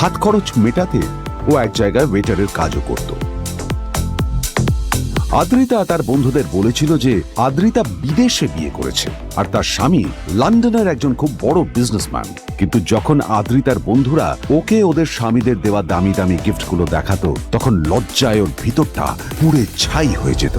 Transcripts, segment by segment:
হাত খরচ মেটাতে ও এক জায়গায় ওয়েটারের কাজও করত। আদ্রিতা তার বন্ধুদের বলেছিল যে আদ্রিতা বিদেশে বিয়ে করেছে আর তার স্বামী লন্ডনের একজন খুব বড় বিজনেসম্যান কিন্তু যখন আদ্রিতার বন্ধুরা ওকে ওদের স্বামীদের দেওয়া দামি দামি গিফটগুলো দেখাতো, তখন লজ্জায় ওর ভিতরটা পুড়ে ছাই হয়ে যেত।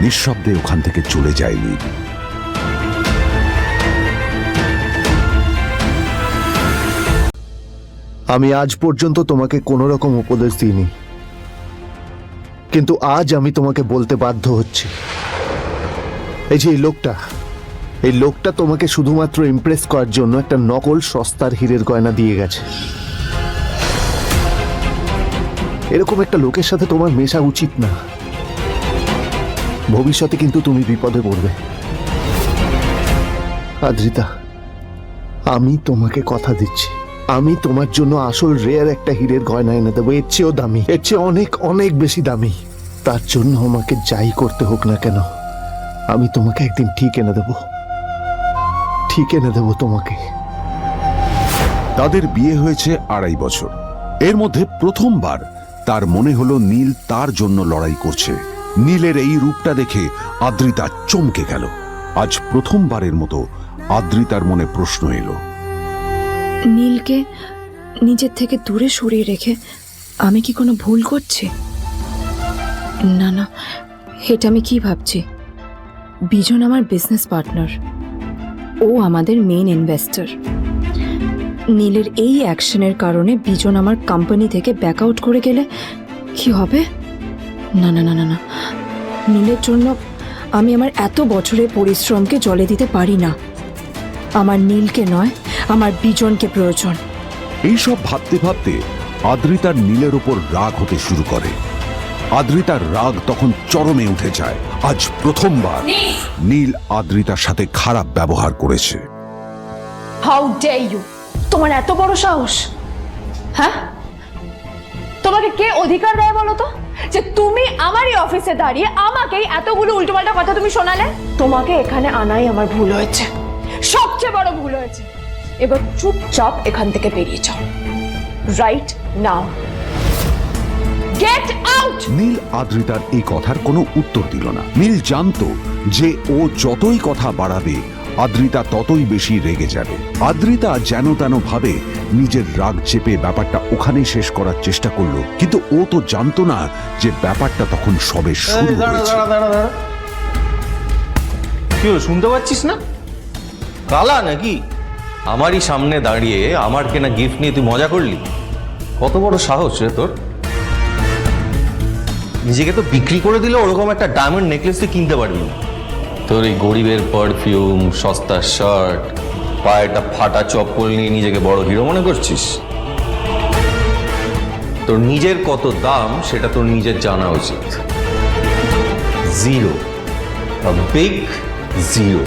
নিঃশব্দে ওখান থেকে চলে যায় নীল আমি আজ পর্যন্ত তোমাকে কোনো রকম উপদেশ দিইনি। কিন্তু আজ আমি তোমাকে বলতে বাধ্য হচ্ছি। এই যে এই লোকটা এই লোকটা তোমাকে শুধুমাত্র ইমপ্রেস করার জন্য একটা নকল সস্তার হীরের গয়না দিয়ে গেছে। এরকম একটা লোকের সাথে তোমার মেশা উচিত না। ভবিষ্যতে কিন্তু তুমি বিপদে পড়বে। আদ্রিতা, আমি তোমাকে কথা দিচ্ছি। আমি তোমার জন্য আসল রেয়ার একটা হীরের গয়না এনে দেবো। এর চেয়েও দামি, এর চেয়ে অনেক অনেক বেশি দামি। তার জন্য আমাকে যাই করতে হোক না কেন, আমি তোমাকে একদিন ঠিক এনে দেবো। ঠিক এনে দেবো তোমাকে। তাদের বিয়ে হয়েছে আড়াই বছর। এর মধ্যে প্রথমবার তার মনে হলো নীল তার জন্য লড়াই করছে। নীলের এই রূপটা দেখে আদ্রিতা চমকে গেল। আজ প্রথমবারের মতো আদ্রিতার মনে প্রশ্ন এলো। নীলকে নিজের থেকে দূরে সরিয়ে রেখে আমি কি কোনো ভুল করছি? না না, এটা আমি কি ভাবছি? বিজন আমার বিজনেস পার্টনার ও আমাদের মেন ইনভেস্টর নীলের এই অ্যাকশনের কারণে বিজন আমার কোম্পানি থেকে ব্যাক আউট করে গেলে কি হবে? না না না না না। নীলের জন্য আমি আমার এত বছরের পরিশ্রমকে জলে দিতে পারি না। আমার নীলকে নয় আমার বিজনকে প্রয়োজন। এইসব ভাবতে ভাবতে আদ্রিতার নীলের ওপর রাগ হতে শুরু করে। আদ্রিতার রাগ তখন চরমে উঠে যায়। আজ প্রথমবার নীল আদ্রিতার সাথে খারাপ ব্যবহার করেছে। হাউ ডে ইউ তোমার এত বড় সাহস হ্যাঁ? তোমাকে কে অধিকার দেয় বলো তো? যে তুমি আমারই অফিসে দাঁড়িয়ে আমাকেই এতগুলো উল্টোপাল্টা কথা তুমি শোনালে? তোমাকে এখানে আনাই আমার ভুল হয়েছে। সবচেয়ে বড় ভুল হয়েছে। এবার চুপচাপ এখান থেকে বেরিয়ে যাও। Right now get out Neel আদ্রিতার এই কথার কোনো উত্তর দিল না। নীল জানতো যে ও যতই কথা বাড়াবে আদ্রিতা ততই বেশি রেগে যাবে। আদ্রিতা যেন তেন ভাবে নিজের রাগ চেপে ব্যাপারটা ওখানেই শেষ করার চেষ্টা করল কিন্তু ও তো জানতো না যে ব্যাপারটা তখন সবে শুরু হয়েছে। কি হলো শুনতে পাচ্ছিস না? কালা নাকি? আমারই সামনে দাঁড়িয়ে আমার কেনা গিফট নিয়ে তুই মজা করলি? কত বড় সাহস রে তোর। নিজেকে তো বিক্রি করে দিলে ওরকম একটা ডায়মন্ড নেকলেস তুই কিনতে পারবি না। তোর এই গরিবের পারফিউম সস্তা শার্ট পায়ে একটা ফাটা চপ্পল নিয়ে নিজেকে বড় হিরো মনে করছিস? তোর নিজের কত দাম সেটা তোর নিজের জানা উচিত। Zero zero.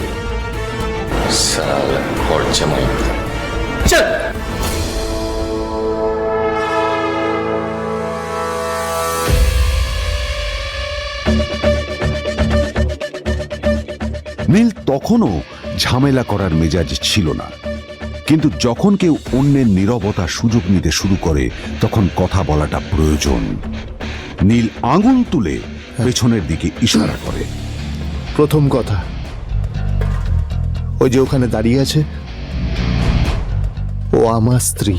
সালা, খরচা মাই চল! নীল তখনও ঝামেলা করার মেজাজ ছিল না। কিন্তু যখন কেউ অন্যের নীরবতা সুযোগ নিতে শুরু করে তখন কথা বলাটা প্রয়োজন। নীল আঙুল তুলে পেছনের দিকে ইশারা করে। প্রথম কথা ওই যে ওখানে দাঁড়িয়ে আছে ও আমার স্ত্রী।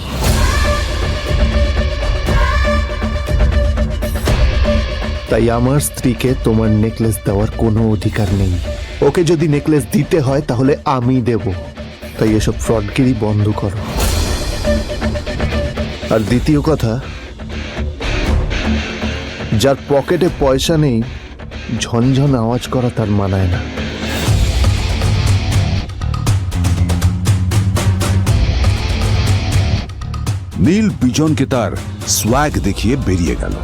তাই আমার স্ত্রীকে তোমার নেকলেস দেওয়ার কোনো অধিকার নেই। ওকে যদি নেকলেস দিতে হয়, তাহলে আমি দেব। তাই এসব ফ্রডগিরি বন্ধ করো। আর দ্বিতীয় কথা, যার পকেটে পয়সা নেই, ঝনঝন আওয়াজ করা তার মানায় না। নীল বিজনকে তার সোয়াগ দেখিয়ে বেরিয়ে গেল।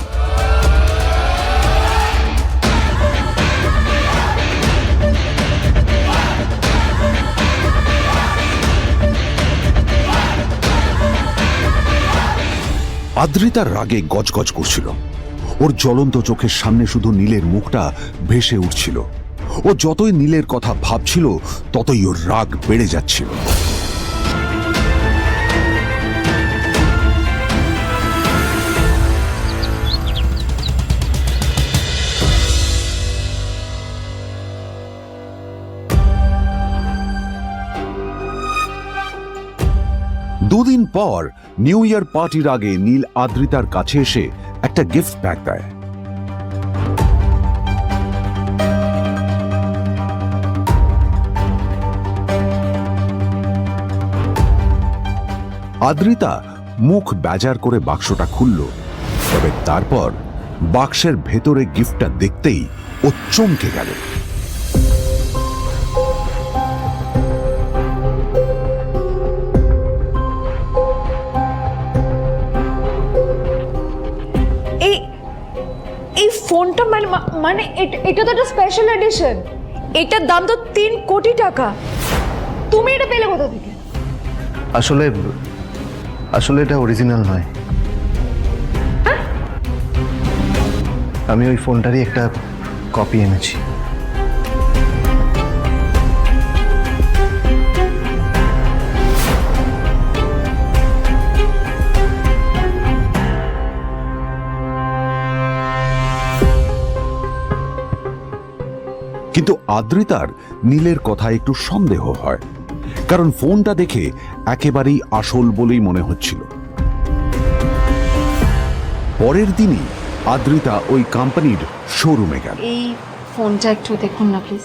আদ্রিতার রাগে গজগজ করছিল। ওর জ্বলন্ত চোখের সামনে শুধু নীলের মুখটা ভেসে উঠছিল। ও যতই নীলের কথা ভাবছিল, ততই ওর রাগ বেড়ে যাচ্ছিল। পর নিউ ইয়ার পার্টির আগে নীল আদ্রিতার কাছে এসে একটা গিফট ব্যাগ দেয়। আদ্রিতা মুখ বেজার করে বাক্সটা খুলল, তবে তারপর বাক্সের ভেতরে গিফটটা দেখতেই ও চমকে গেল। ফোনটা মানে মানে এট- তো একটা স্পেশাল এডিশন এটার দাম তো তিন কোটি টাকা। তুমি এটা পেলে কোথা থেকে? আসলে আসলে এটা অরিজিনাল নয়। আমি ওই ফোনটারই একটা কপি এনেছি। কিন্তু আদ্রিতার নীলের কথা একটু সন্দেহ হয় কারণ ফোনটা দেখে একেবারেই আসল বলেই মনে হচ্ছিল। পরের দিনই আদ্রিতা ওই কোম্পানির শোরুমে গেল। এই ফোনটা একটু দেখুন না প্লিজ।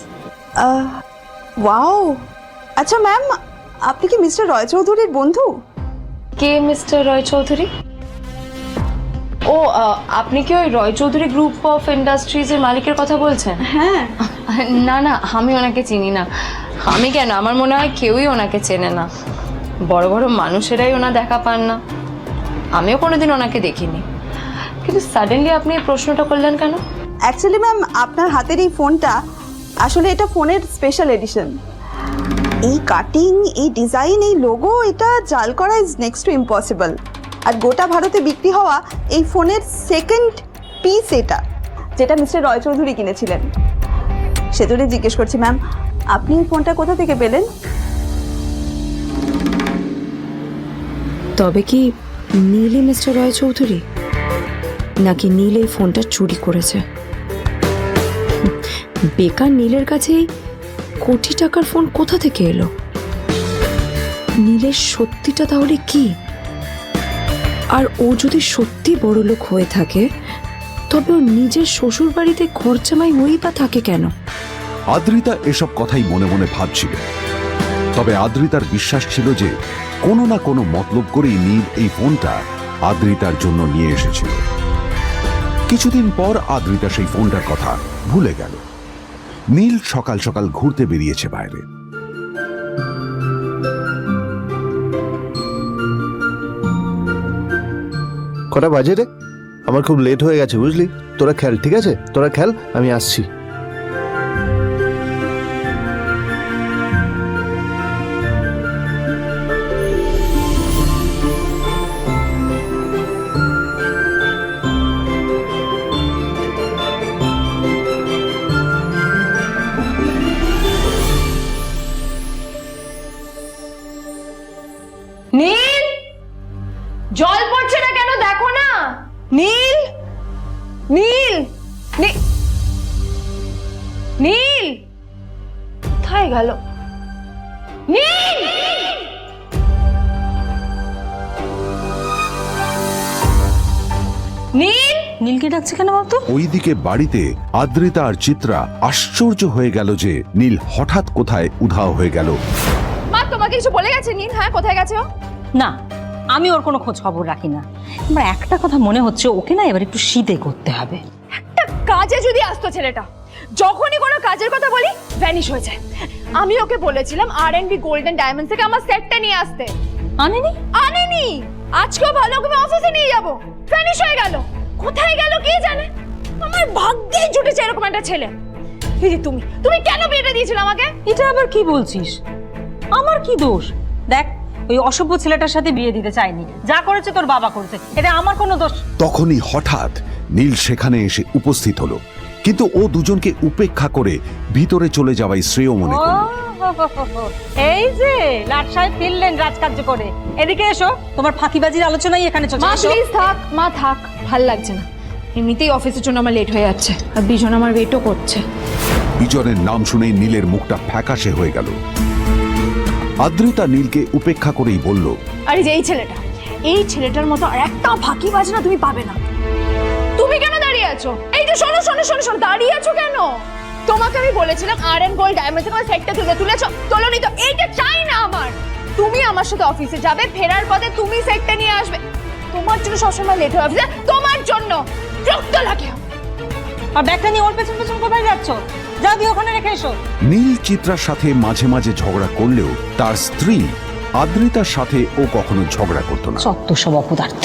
ওয়াও! আচ্ছা ম্যাম আপনি কি মিস্টার রয় চৌধুরীর বন্ধু? কে মিস্টার রয় চৌধুরী ও আপনি কি ওই রয় চৌধুরী গ্রুপ অফ ইন্ডাস্ট্রিজের মালিকের কথা বলছেন? হ্যাঁ। না না আমি ওনাকে চিনি না। আমি কেন? আমার মনে হয় কেউই ওনাকে চেনে না। বড় বড় মানুষেরাই ওনা দেখা পান না। আমিও কোনোদিন ওনাকে দেখিনি। কিন্তু সাডেনলি আপনি এই প্রশ্নটা করলেন কেন? অ্যাকচুয়ালি ম্যাম আপনার হাতের এই ফোনটা আসলে এটা ফোনের স্পেশাল এডিশন এই কাটিং এই ডিজাইন এই লোগো এটা জাল করা ইজ নেক্সট টু ইম্পসিবল আর গোটা ভারতে বিক্রি হওয়া এই ফোনের সেকেন্ড পিস এটা, যেটা মিস্টার রয় চৌধুরী কিনেছিলেন। সেজন্যই জিজ্ঞেস করছি ম্যাম আপনি এই ফোনটা কোথা থেকে পেলেন? তবে কি নীলই মিস্টার রয় চৌধুরী? নাকি নীল এই ফোনটা চুরি করেছে? বেকার নীলের কাছে কোটি টাকার ফোন কোথা থেকে এলো? নীলের সত্যিটা তাহলে কি? আর ও যদি সত্যি বড় লোক হয়ে থাকে, তবে ও নিজের শ্বশুর বাড়িতে খরচামাই হয়েই বা থাকে কেন? আদ্রিতা এসব কথাই মনে মনে ভাবছিল। তবে আদ্রিতার বিশ্বাস ছিল যে কোনো না কোনো মতলব করেই নীল এই ফোনটা আদ্রিতার জন্য নিয়ে এসেছিল। কিছুদিন পর আদ্রিতা সেই ফোনটার কথা ভুলে গেল। নীল সকাল সকাল ঘুরতে বেরিয়েছে বাইরে। কটা বাজে রে? আমার খুব লেট হয়ে গেছে, বুঝলি? তোরা খেল, ঠিক আছে? তোরা খেল, আমি আসছি। নীল! নীলকে ডাকছে কেন বলতো? ওইদিকে বাড়িতে আদ্রিতা আর চিত্রা আশ্চর্য হয়ে গেল যে নীল হঠাৎ কোথায় উধাও হয়ে গেল। মা তোমাকে কিছু বলে গেছে? নীল হ্যাঁ কোথায় গেছে ও? না আমি ওর কোনো খোঁজ খবর রাখি না। আমার একটা কথা মনে হচ্ছে ওকে না এবার একটু শীতে করতে হবে। একটা কাজে যদি আসতো ছেলেটা যখনই কোনো কাজের কথা বলি ভ্যানিশ হয়ে যায়। আমি ওকে বলেছিলাম R and B golden diamond থেকে আমার সেটটা নিয়ে আসতে। আনেনি? আনেনি! আজকেও ভালো করে অফিসে নিয়ে যাব। ভ্যানিশ হয়ে গেল। কোথায় গেল কে জানে? আমার ভাগ্যেই জুটেছে এরকম একটা ছেলে। এই যে তুমি তুমি কেন বিয়েটা দিয়েছিলে আমাকে? এটা আবার কি বলছিস? আমার কি দোষ? দেখ ওই অসভ্য ছেলেটার সাথে বিয়ে দিতে চাইনি। যা করেছে তোর বাবা করেছে। এটা আমার কোনো দোষ। তখনই হঠাৎ নীল সেখানে এসে উপস্থিত হলো। কিন্তু ও দুজনকে উপেক্ষা করে ভিতরে চলে যাওয়াই শ্রেয় মনে করল। এই যে লাট সাহেব ফিরলেন রাজকার্য করে। এদিকে এসো তোমার ফাঁকিবাজির আলোচনাই এখানে চলছে। মা প্লিজ থাক মা থাক ভালো লাগছে না। এমনিতেই অফিসের জন্য আমার লেট হয়ে যাচ্ছে আর বিজন আমার ওয়েটও করছে। বিজনের নাম শুনেই নীলের মুখটা ফ্যাকাশে হয়ে গেল। আদ্রিতা নীলকে উপেক্ষা করেই বলল আরে যে এই ছেলেটা এই ছেলেটার মতো আর একটা ফাঁকি বাজনা তুমি পাবে না। তুমি কেন দাঁড়িয়ে আছো? এই যে শোনো শোনো শোনো শোনো দাঁড়িয়ে আছো কেন? তোমাকে আমি বলেছিলাম আর এন গোল্ড ডায়মন্ড থেকে সেটটা তুলে তুলেছো। তোলোনি তো এইটা চাই না আমার। তুমি আমার সাথে অফিসে যাবে ফেরার পথে তুমি সেটটা নিয়ে আসবে। তোমার জন্য সবসময় লেট হয়ে অফিসে তোমার জন্য রক্ত লাগে। আর ব্যাগটা নিয়ে ওর পেছন পেছন কোথায় যাচ্ছ? যা দিয়ে ওখানে রেখে এসো। নীল চিত্রার সাথে মাঝে মাঝে ঝগড়া করলেও তার স্ত্রী আদ্রিতার সাথে ও কখনো ঝগড়া করতো না। চত্ব সব অপদার্থ।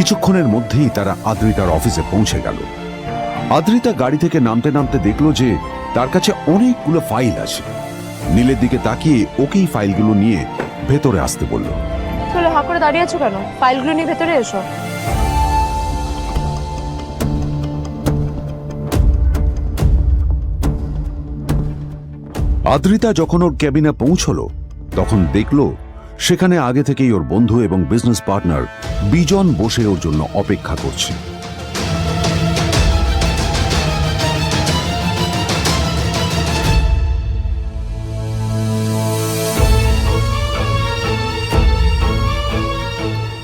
কিছুক্ষণের মধ্যেই তারা আদ্রিতার অফিসে পৌঁছে গেল। আদ্রিতা গাড়ি থেকে নামতে নামতে দেখল যে তার কাছে অনেকগুলো ফাইল আছে। নীলের দিকে তাকিয়ে ওকেই ফাইলগুলো নিয়ে ভেতরে আসতে বলল। চলে হা করে দাঁড়িয়ে আছো কেন? ফাইলগুলো নিয়ে ভেতরে এসো। আদ্রিতা যখন ওর ক্যাবিনে পৌঁছলো তখন দেখল সেখানে আগে থেকেই ওর বন্ধু এবং বিজনেস পার্টনার বিজন বসে ওর জন্য অপেক্ষা করছে।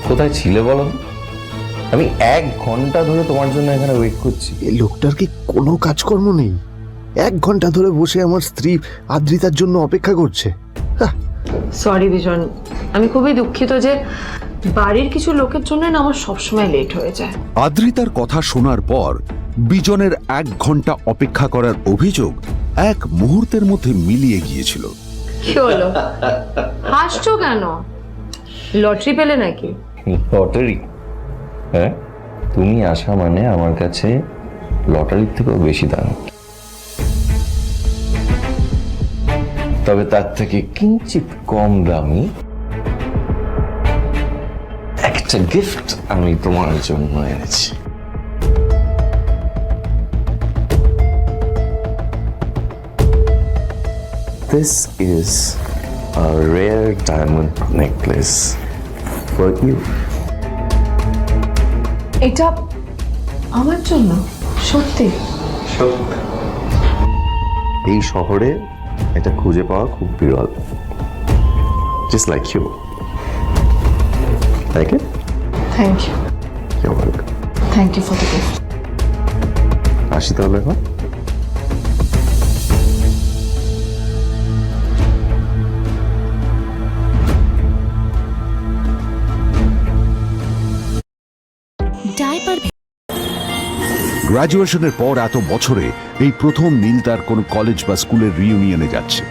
কোথায় ছিলে বলো? আমি এক ঘণ্টা ধরে তোমার জন্য এখানে ওয়েট করছি। এই লোকটার কি কোনো কাজকর্ম নেই? এক ঘণ্টা ধরে বসে আমার স্ত্রী আদ্রিতার জন্য অপেক্ষা করছে। হ্যাঁ। সরি বিজন। আমি খুবই দুঃখিত যে বাড়ির কিছু লোকের জন্য না আমার সবসময় লেট হয়ে যায়। আদ্রিতার কথা শোনার পর বিজনের এক ঘণ্টা অপেক্ষা করার অভিযোগ এক মুহূর্তের মধ্যে মিলিয়ে গিয়েছিল। কি হলো? হাসছো কেন? লটারি পেলে নাকি? লটারি? হ্যাঁ? তুমি আসা মানে আমার কাছে লটারির থেকেও বেশি দাম তবে তার থেকে কিঞ্চিত কম দামি একটা গিফট আমি তোমার জন্য এনেছি This is a rare diamond necklace for you. এটা আমার জন্য সত্যি। এই শহরে এটা খুঁজে পাওয়া খুব বিরল। Just like you like it thank you you welcome thank you for the gift আসি তাহলে এখন? গ্রাজুয়েশনের পর এত বছরে এই প্রথম নীল তার কোনো কলেজ বা স্কুলের রিউনিয়নে যাচ্ছে।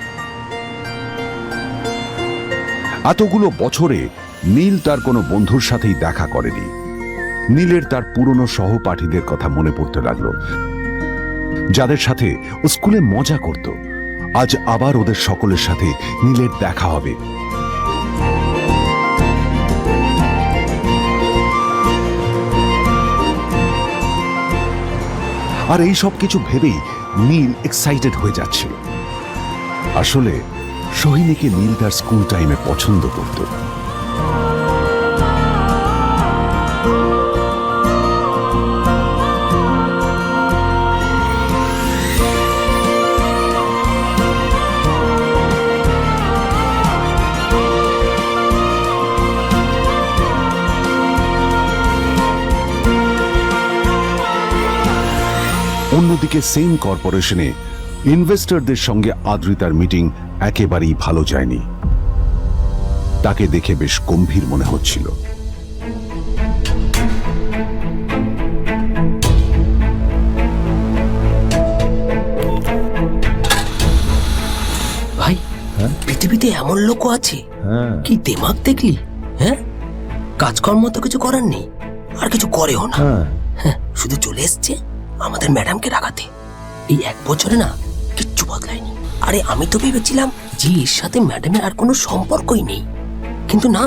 এতগুলো বছরে নীল তার কোনো বন্ধুর সাথেই দেখা করেনি। নীলের তার পুরনো সহপাঠীদের কথা মনে পড়তে লাগল। যাদের সাথে ও স্কুলে মজা করত, আজ আবার ওদের সকলের সাথে নীলের দেখা হবে। আর এই সব কিছু ভেবেই নীল এক্সাইটেড হয়ে যাচ্ছে আসলে, সোহিনীকে নীল তার স্কুল টাইমে পছন্দ করত। অন্যদিকে সেম কর্পোরেশনে ইনভেস্টরদের সঙ্গে আদ্রিতার মিটিং একেবারেই ভালো যায়নি। তাকে দেখে বেশ গম্ভীর মনে হচ্ছিল। ভাই পৃথিবীতে এমন লোকও আছে। কি দেমাগ দেখলি? হ্যাঁ? কাজকর্ম তো কিছু করার নেই। আর কিছু করেও না। হ্যাঁ, শুধু চলে এসছে? আমাদের ম্যাডামকে রাখাতে এই এক বছরে না কিচ্ছু বদলায়নি। আরে আমি তো ভেবেছিলাম যে এর সাথে ম্যাডামের আর কোনো সম্পর্কই নেই। কিন্তু না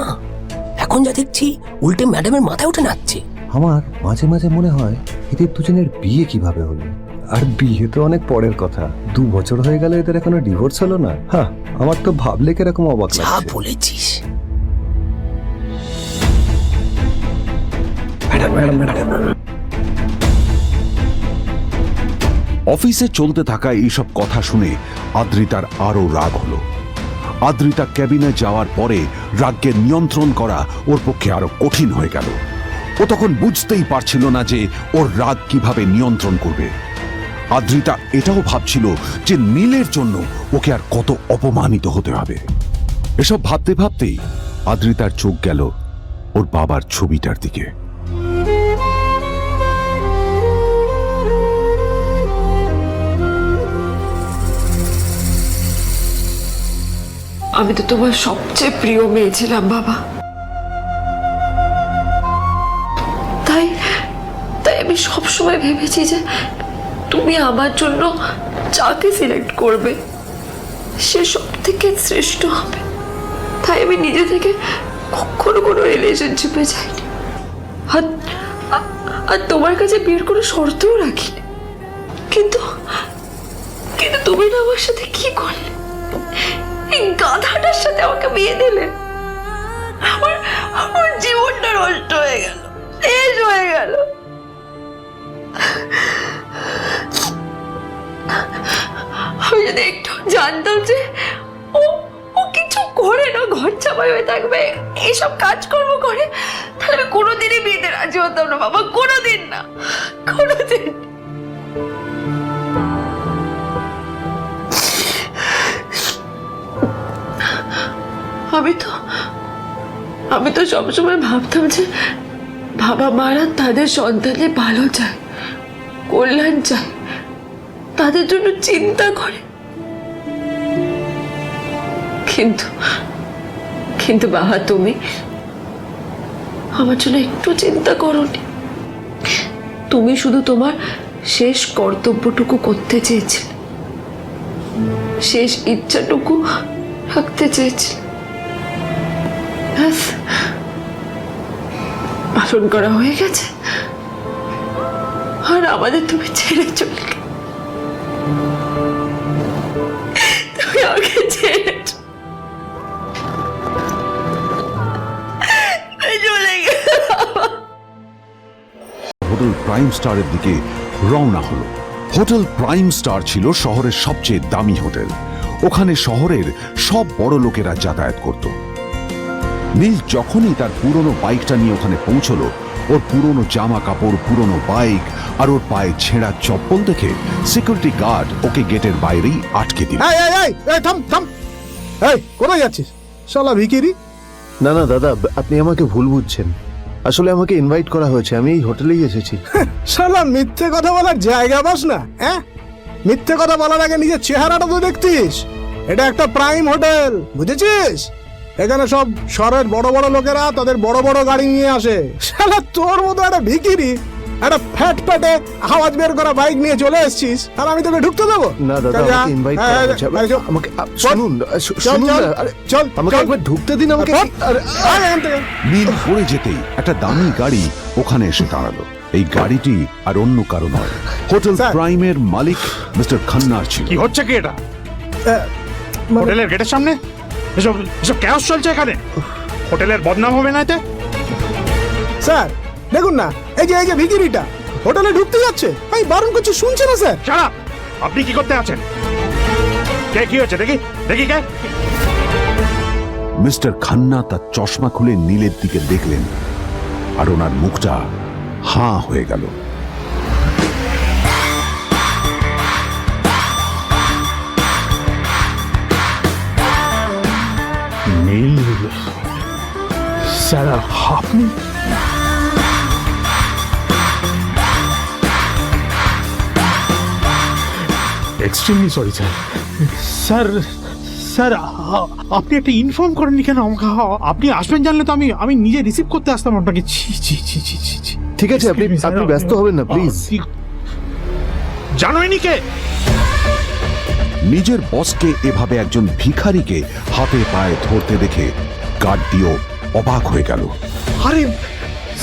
এখন যা দেখছি উল্টে ম্যাডামের মাথায় উঠে নাচছে। আমার মাঝে মাঝে মনে হয় এদের দুজনের বিয়ে কীভাবে হলো? আর বিয়ে তো অনেক পরের কথা। দু বছর হয়ে গেল এদের এখনও ডিভোর্স হলো না। হ্যাঁ আমার তো ভাবলে কীরকম অবাক যা বলেছিস। অফিসে চলতে থাকা এইসব কথা শুনে আদ্রিতার আরও রাগ হলো। আদ্রিতা ক্যাবিনে যাওয়ার পরে রাগকে নিয়ন্ত্রণ করা ওর পক্ষে আরও কঠিন হয়ে গেল। ও তখন বুঝতেই পারছিল না যে ওর রাগ কীভাবে নিয়ন্ত্রণ করবে। আদ্রিতা এটাও ভাবছিল যে নীলের জন্য ওকে আর কত অপমানিত হতে হবে। এসব ভাবতে ভাবতেই আদ্রিতার চোখ গেল ওর বাবার ছবিটার দিকে। আমি তো তোমার সবচেয়ে প্রিয় মেয়ে ছিলাম, বাবা। তাই তাই আমি সবসময় ভেবেছি যে তুমি আমার জন্য যাকে সিলেক্ট করবে, সে সব থেকে শ্রেষ্ঠ হবে। তাই আমি নিজে থেকে কখনো কোনো রিলেশনশিপে যাইনি। আর আর তোমার কাছে বিয়ের কোনো শর্তও রাখিনি। কিন্তু কিন্তু তুমি না আমার সাথে কি করলে? এই গাধাটার সাথে আমাকে বিয়ে দিলে, আমার আমার জীবনটা নষ্ট হয়ে গেল, শেষ হয়ে গেল। আমি যদি একটু জানতাম যে ও ও কিছু করে না, ঘর চাপাই হয়ে থাকবে, এইসব কাজকর্ম করে, তাহলে আমি কোনোদিনই বিয়েতে রাজি হতাম না, বাবা, কোনোদিন না, কোনোদিন। আমি তো আমি তো সবসময় ভাবতাম যে বাবা মারা তাদের সন্তানের ভালো চায়, কল্যাণ চায়, তাদের জন্য চিন্তা করে। কিন্তু কিন্তু বাবা তুমি আমার জন্য একটু চিন্তা করোনি। তুমি শুধু তোমার শেষ কর্তব্যটুকু করতে চেয়েছিলে। শেষ ইচ্ছাটুকু রাখতে চেয়েছিলে। করা হয়ে গেছে। আর আমাদের তুমি ছেড়ে চলে হোটেল প্রাইম স্টারের দিকে রওনা হলো। হোটেল প্রাইম স্টার ছিল শহরের সবচেয়ে দামি হোটেল। ওখানে শহরের সব বড় লোকেরা যাতায়াত করত। নীল যখনই তার পুরনো বাইকটা নিয়ে ওখানে পৌঁছলো ওর পুরনো জামা কাপড় পুরনো বাইক আর ওর পায়ে ছেঁড়া চপ্পল দেখে সিকিউরিটি গার্ড ওকে গেটের বাইরেই আটকে দিল। এই এই এই এই থাম থাম। এই কোথায় যাচ্ছিস? শালা ভিকিরি। না না দাদা আপনি আমাকে ভুল বুঝছেন। আসলে আমাকে ইনভাইট করা হয়েছে আমি এই হোটেলেই এসেছি। শালা মিথ্যে কথা বলার জায়গা বাস না হ্যাঁ? মিথ্যে কথা বলার আগে নিজের চেহারাটা তো দেখতিস। এটা একটা প্রাইম হোটেল বুঝেছিস? এখানে সব শহরের বড় বড় লোকেরা তাদের বড় বড় গাড়ি নিয়ে আসে। শালা তোর মতো একটা ভিকিরি একটা ফ্যাট ফ্যাটে আওয়াজ বের করা বাইক নিয়ে চলে এসেছিস আর আমি তোকে ঢুকতে দেবো? না দাদা আমাকে ইনভাইট। আমাকে শুনুন শুনুন চল। আরে, চল, আমাকে একবার ঢুকতে দিন আমাকে। নীল পড়ে যেতেই একটা দামি গাড়ি ওখানে এসে দাঁড়াল। এই গাড়িটি আর অন্য কারও নয়। হোটেল। প্রাইমের মালিক মিস্টার খান্নার ছিল। কি হচ্ছে কি এটা? মানে- হোটেলের গেটের সামনে? এসব এসব ক্যাশ চলছে এখানে। হোটেলের বদনাম হবে না এতে? স্যার দেখুন না এই যে এই যে ভিকিরিটা হোটেলে ঢুকতে যাচ্ছে। আমি বারণ করছি শুনছে না স্যার? ছাড়া আপনি কি করতে আছেন? কে কি হচ্ছে দেখি দেখি কে? মিস্টার খান্না তার চশমা খুলে নীলের দিকে দেখলেন আর ওনার মুখটা হাঁ হয়ে গেল। নীল স্যার আপনি extremely sorry sir sir sir আপনি একটা ইনফর্ম করেননি কেন? আমাকে আপনি আসবেন জানলে তো আমি আমি নিজে রিসিভ করতে আসতাম আপনাকে। ছি ছি ছি ছি ছি ঠিক আছে আপনি ব্যস্ত হবেন না প্লিজ জানোইনি কে? নিজের বসকে এভাবে একজন ভিখারিকে হাতে পায়ে ধরতে দেখে গার্ডটিও অবাক হয়ে গেল। আরে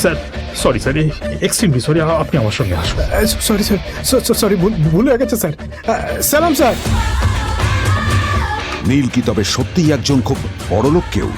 sir sorry sir extremely sorry আপনি আমার সঙ্গে আসুন সরি স্যার সরি ভুল হয়ে গেছে স্যার। সালাম স্যার। নীল কি তবে সত্যিই একজন খুব বড়লোক কেউ।